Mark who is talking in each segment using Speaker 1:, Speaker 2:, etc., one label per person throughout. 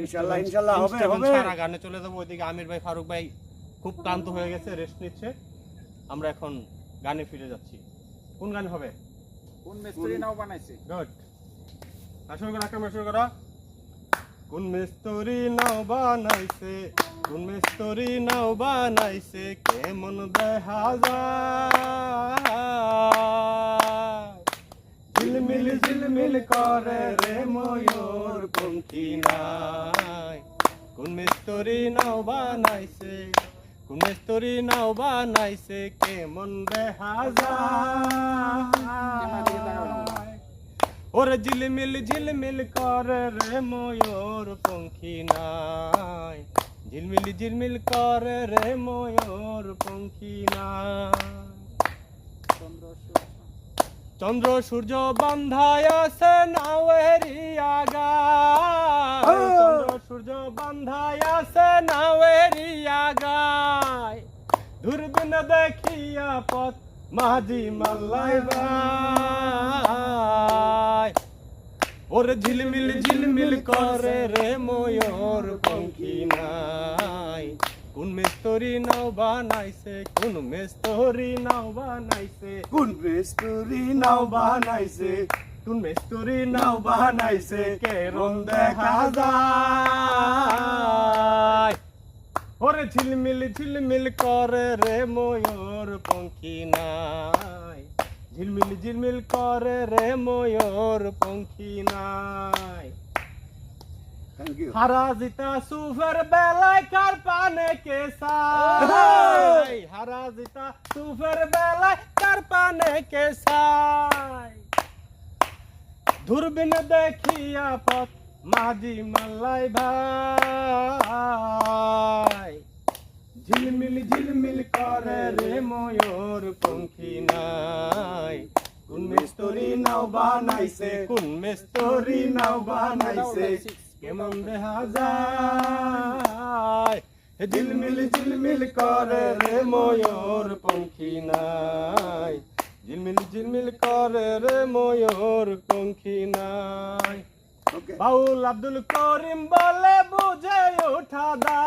Speaker 1: ইনশাল্লাহ ইনশাল্লাহ হবে হবে।
Speaker 2: ছাড়া গানে চলে যাব। ওইদিকে আমির ভাই ফারুক ভাই খুব ক্লান্ত হয়ে গেছে রেস্ট নিচ্ছে। আমরা এখন গানে ফিরে যাচ্ছি। কোন গান হবে?
Speaker 3: কোন মিস্ত্রি নাও বানাইছে?
Speaker 2: গুড করো করো কোন মিস্তুরি নাও বানাইছে? কোন মিস্তুরি নাও বানাইছে? কেমন দেখা যায় ঝিলমিল করে রে ময়ূর পঙ্খী নাই? কোন মিস্তুরি নাও বানাইছে? কোন মিস্তুরি নাও বানাইছে? কেমন যায়? ওরে ঝিলমিল ঝিলমিল করে রে ময়ূর পঙ্খী নাই? ঝিলমিল ঝিলমিল করে রে ময়ূর পঙ্খী নাই? চন্দ্র সূর্য বান্ধায় আছে নাওয়েরি আগায়। চন্দ্র সূর্য বান্ধায় আছে নাওয়েরি আগায়। দূরবীন দেখিয়া পথ মাঝি মাল্লাই ভাই ওরে ঝিলমিল ঝিলমিল করে রে ময়ূর পঙ্খী নাই। কোন মিস্তরি নাও বানাইছে? কোন মিস্তরি নাও বানাইছে?
Speaker 1: কোন মিস্তুরি নাও বানাইছে?
Speaker 2: কোন মিস্তরি নাও বানাইছে? কেরম দেখা যায়। ওরে ঝিলমিল ঝিলমিল করে রে ময়ূর পঙ্খী নাই। ঝিলমিল ঝিলমিল করে রে ময়ূর পঙ্খী নাই। হারা জিতা সুফের বেলায় পানে কে সাই হারা জিতা সুফের বেলায় কার পানে কে সাই দূরবীন দেখিয়া পথ মাঝি মাল্লাই ভাই। ঝিলমিল ঝিলমিল করে রে ময়ূর পঙ্খী নাই। কোন মিস্তরি নাও বানাইছে কোন মিস্তরি নাও বানাইছে কেমন দেখা যায়। ঝিলমিল ঝিলমিল করে রে ময়ূর পঙ্খী নাই। ঝিলমিল ঝিলমিল করে রে ময়ূর পঙ্খী নাই। বাউল আব্দুল করিম বলে বুঝে ওঠা দা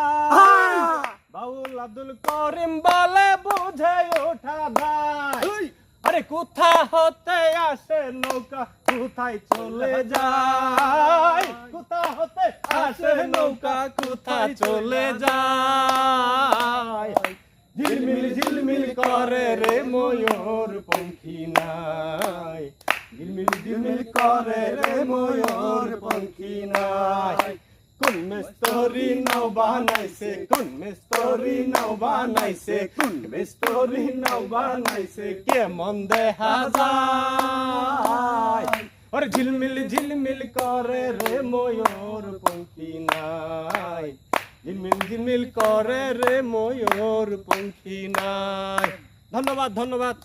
Speaker 2: বাউল আব্দুল করিম বলে বুঝে ওঠা দায়। আরে কোথা হতে আসে নৌকা? কোথায় চলে যায়? কোথা হতে আসে নৌকা, কোথায় চলে যায়? ঝিলমিল ঝিলমিল করে রে ময়ূর পঙ্খী নাই। ঝিলমিল ঝিলমিল করে রে ময়ূর পঙ্খী নাই। কোন মিস্তরি নাও বানাইছে, কোন মিস্তরি নাও বানাইছে, কোন মিস্তরি নাও বানাইছে, কেমন দেখা যায়? ঝিলমিল করে রে ময়ূর পঙ্খী নাই। ঝিলমিল ঝিলমিল করে রে ময়ূর পঙ্খী নাই। ধন্যবাদ ধন্যবাদ।